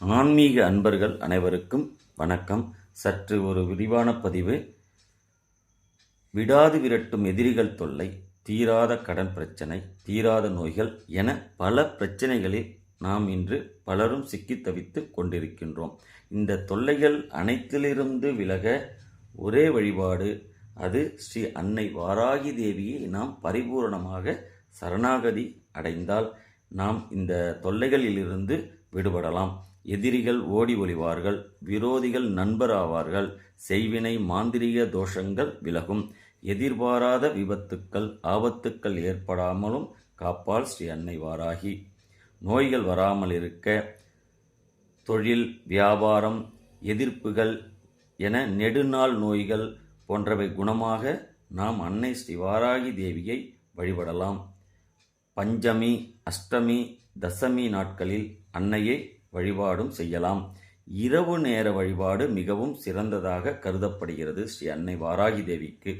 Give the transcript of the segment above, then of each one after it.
ஆன்மீக அன்பர்கள் அனைவருக்கும் வணக்கம். சற்று ஒரு விரிவான பதிவு. விடாது விரட்டும் எதிரிகள் தொல்லை தீராத கடன் பிரச்சனை தீராத நோய்கள் என பல பிரச்சனைகளில் நாம் இன்று பலரும் சிக்கி தவித்து கொண்டிருக்கின்றோம். இந்த தொல்லைகள் அனைத்திலிருந்து விலக ஒரே வழிபாடு. அது ஸ்ரீ அன்னை வாராகி தேவியை நாம் பரிபூரணமாக சரணாகதி அடைந்தால் நாம் இந்த தொல்லைகளிலிருந்து விடுபடலாம். எதிரிகள் ஓடி ஒளிவார்கள் விரோதிகள் நண்பராவார்கள் செய்வினை மாந்திரீக தோஷங்கள் விலகும். எதிர்பாராத விபத்துக்கள் ஆபத்துக்கள் ஏற்படாமலும் காப்பால் ஸ்ரீ அன்னை வாராகி. நோய்கள் வராமல் இருக்க தொழில் வியாபாரம் எதிர்ப்புகள் என நெடுநாள் நோய்கள் போன்றவை குணமாக நாம் அன்னை ஸ்ரீ வாராகி தேவியை வழிபடலாம். பஞ்சமி அஷ்டமி தசமி நாட்களில் அன்னையை வழிபாடும் செய்யலாம். இரவு நேர வழிபாடு மிகவும் சிறந்ததாக கருதப்படுகிறது ஸ்ரீ அன்னை வாராகி தேவிக்கு.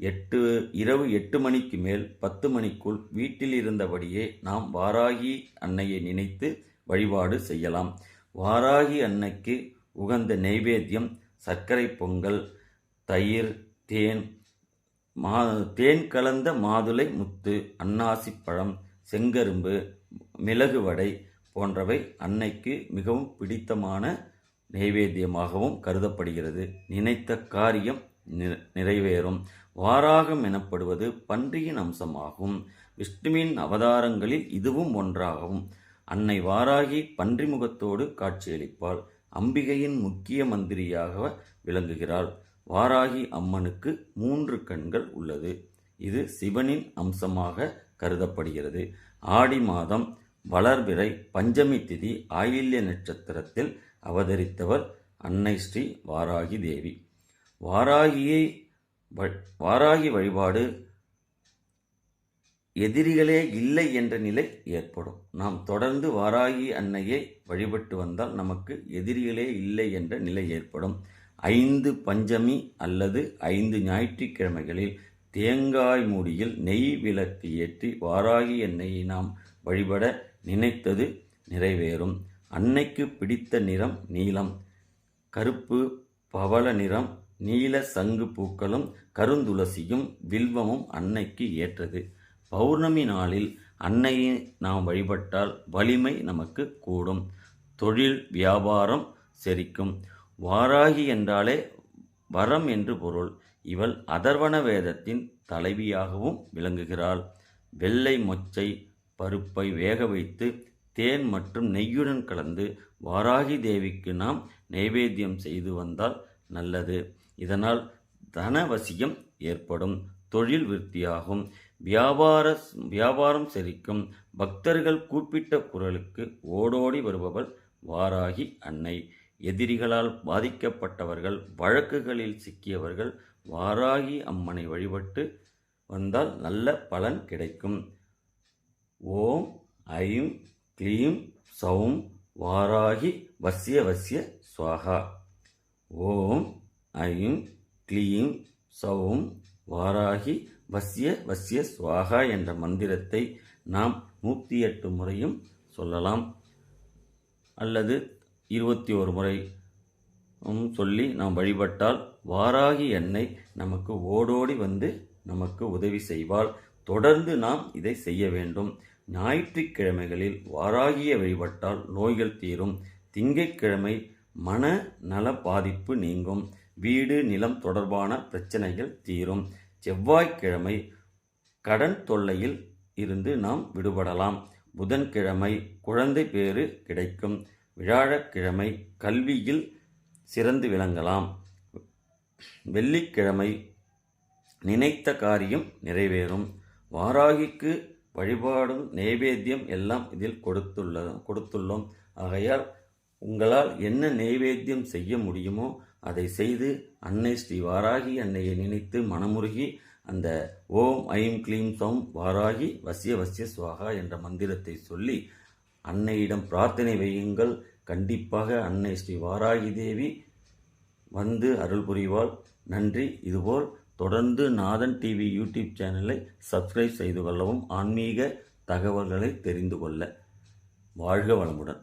எட்டு இரவு எட்டு மணிக்கு மேல் பத்து மணிக்குள் வீட்டில் இருந்தபடியே நாம் வாராகி அன்னையை நினைத்து வழிபாடு செய்யலாம். வாராகி அன்னைக்கு உகந்த நெய்வேத்தியம் சர்க்கரை பொங்கல் தயிர் தேன் மா தேன் கலந்த மாதுளை முத்து அன்னாசி பழம் செங்கரும்பு மிளகு வடை போன்றவை அன்னைக்கு மிகவும் பிடித்தமான நைவேத்தியமாகவும் கருதப்படுகிறது. நினைத்த காரியம் நிறைவேறும். வாராகம் எனப்படுவது பன்றியின் அம்சமாகும். விஷ்ணுவின் அவதாரங்களில் இதுவும் ஒன்றாகும். அன்னை வாராகி பன்றி முகத்தோடு காட்சியளிப்பாள். அம்பிகையின் முக்கிய மந்திரியாக விளங்குகிறாள். வாராகி அம்மனுக்கு மூன்று கண்கள் உள்ளது. இது சிவனின் அம்சமாக கருதப்படுகிறது. ஆடி மாதம் வளர்பிறை பஞ்சமி திதி ஆயில்ய நட்சத்திரத்தில் அவதரித்தவர் அன்னை ஸ்ரீ வாராகி தேவி. வாராகியை வாராகி வழிபாடு எதிரிகளே இல்லை என்ற நிலை ஏற்படும். நாம் தொடர்ந்து வாராகி அன்னையை வழிபட்டு வந்தால் நமக்கு எதிரிகளே இல்லை என்ற நிலை ஏற்படும். ஐந்து பஞ்சமி அல்லது ஐந்து ஞாயிற்றுக்கிழமைகளில் தேங்காய் மூடியில் நெய் விளக்கு ஏற்றி வாராகி எண்ணெயை நாம் வழிபட நினைத்தது நிறைவேறும். அன்னைக்கு பிடித்த நிறம் நீலம். கருப்பு பவள நிறம் நீல சங்கு பூக்களும் கருந்துளசியும் வில்வமும் அன்னைக்கு ஏற்றது. பௌர்ணமி நாளில் அன்னையை நாம் வழிபட்டால் வலிமை நமக்கு கூடும். தொழில் வியாபாரம் செரிக்கும். வாராகி என்றாலே வரம் என்று பொருள். இவள் அதர்வன வேதத்தின் தலைவியாகவும் விளங்குகிறாள். வெள்ளை மொச்சை பருப்பை வேக வைத்து தேன் மற்றும் நெய்யுடன் கலந்து வாராகி தேவிக்கு நாம் நைவேத்தியம் செய்து வந்தால் நல்லது. இதனால் தனவசியம் ஏற்படும். தொழில் விருத்தியாகும். வியாபார வியாபாரம் செரிக்கும். பக்தர்கள் கூப்பிட்ட குரலுக்கு ஓடோடி வருபவள் வாராகி அன்னை. எதிரிகளால் பாதிக்கப்பட்டவர்கள் வழக்குகளில் சிக்கியவர்கள் வாராகி அம்மனை வழிபட்டு வந்தால் நல்ல பலன் கிடைக்கும். ஓம் ஐம் க்ளீம் சௌம் வாராகி வசிய வசிய சுவாகா. ஓம் ஐம் க்ளீம் சௌம் வாராகி வசிய வசிய சுவாகா என்ற மந்திரத்தை நாம் நூற்றி எட்டு முறையும் சொல்லலாம். அல்லது இருபத்தி ஒரு முறை சொல்லி நாம் வழிபட்டால் வாராகி எண்ணெய் நமக்கு ஓடோடி வந்து நமக்கு உதவி செய்வாள். தொடர்ந்து நாம் இதை செய்ய வேண்டும். ஞாயிற்றுக்கிழமைகளில் வாராகிய வழிபட்டால் நோய்கள் தீரும். திங்கட்கிழமை மன நல பாதிப்பு நீங்கும். வீடு நிலம் தொடர்பான பிரச்சனைகள் தீரும். செவ்வாய்க்கிழமை கடன் தொல்லையில் இருந்து நாம் விடுபடலாம். புதன்கிழமை குழந்தை பேறு கிடைக்கும். வியாழக்கிழமை கல்வியில் சிறந்து விளங்கலாம். வெள்ளிக்கிழமை நினைத்த காரியம் நிறைவேறும். வாராகிக்கு வழிபாடும் நெய்வேத்தியம் எல்லாம் இதில் கொடுத்துள்ள கொடுத்துள்ளோம். ஆகையால் உங்களால் என்ன நெய்வேத்தியம் செய்ய முடியுமோ அதை செய்து அன்னை ஸ்ரீ வாராகி அன்னையை நினைத்து மனமுருகி அந்த ஓம் ஐம் க்ளீம் சௌம் வாராகி வசிய வசிய சுவாகா என்ற மந்திரத்தை சொல்லி அன்னையிடம் பிரார்த்தனை வையுங்கள். கண்டிப்பாக அன்னை ஸ்ரீ வாராகி தேவி வந்து அருள் புரிவாள். நன்றி. இதுபோல் தொடர்ந்து நாதன் டிவி யூடியூப் சேனலை சப்ஸ்கிரைப் செய்து கொள்ளவும் ஆன்மீக தகவல்களை தெரிந்து கொள்ள. வாழ்க வளமுடன்.